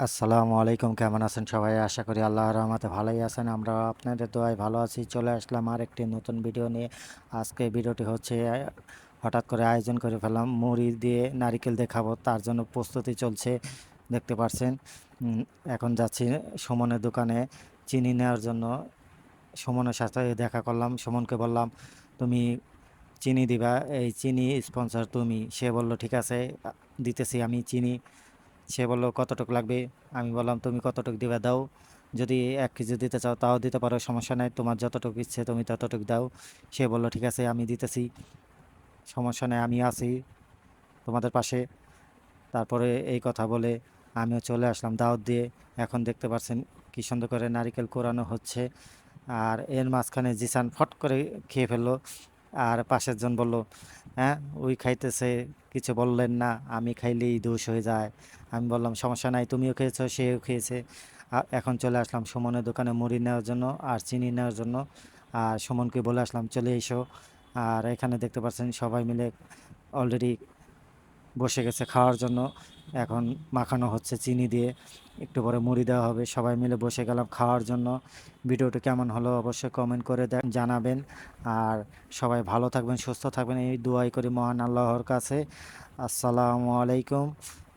আসসালামু আলাইকুম, কেমন আছেন সবাই? আশা করি আল্লাহর রহমতে ভালোই আছেন। আমরা আপনাদের দোয়ায় ভালো আছি। চলে আসলাম আর একটি নতুন ভিডিও নিয়ে। আজকে ভিডিওটি হচ্ছে, হঠাৎ করে আয়োজন করে ফেলাম মুড়ি দিয়ে নারিকেল দিয়ে খাব তার জন্য প্রস্তুতি চলছে, দেখতে পাচ্ছেন এখন যাচ্ছি সুমনের দোকানে। চিনি নেওয়ার জন্য সুমনের সাথে দেখা করলাম। সুমনকে বললাম, তুমি চিনি দিবা। এই চিনি স্পন্সর তুমি। সে বলল, ঠিক আছে, দিতেছি আমি চিনি। সে বলল, কতটুক লাগবে? আমি বললাম, তুমি কতটুক দিবে দাও। যদি এক কেজি দিতে চাও তাও দিতে পারো, সমস্যা নাই। তোমার যতটুকু ইচ্ছে তুমি ততটুকু দাও। সে বলল, ঠিক আছে, আমি দিতেছি। সমস্যা নেই, আমি আছি তোমাদের পাশে। তারপরে এই কথা বলে আমিও চলে আসলাম দাওয়াত দিয়ে। এখন দেখতে পাচ্ছেন কি সুন্দর করে নারিকেল কোরানো হচ্ছে। আর এর মাঝখানে জিসান ফট করে খেয়ে ফেলল। আর পাশের জন বলল হ্যাঁ ওই খাইতেছে, কিছু বললেন না, আমি খাইলেই দোষ হয়ে যায়। আমি বললাম, সমস্যা নাই, তুমিও খেয়েছো, সেও খেয়েছে। এখন চলে আসলাম সুমনের দোকানে মুড়ি নেওয়ার জন্য আর চিনি নেওয়ার জন্য। আর সুমনকে বলে আসলাম, চলে এসো। আর এখানে দেখতে পাচ্ছেন সবাই মিলে অলরেডি বসে গেছে খাওয়ার জন্য। এখন মাখানো হচ্ছে চিনি দিয়ে। একটু পরে মুড়ি দেওয়া হবে। সবাই মিলে বসে গেলাম খাওয়ার জন্য। ভিডিওটি কেমন হলো অবশ্যই কমেন্ট করে জানাবেন। আর সবাই ভালো থাকবেন, সুস্থ থাকবেন। এই দোয়াই করি মহান আল্লাহর কাছে। আসসালামু আলাইকুম।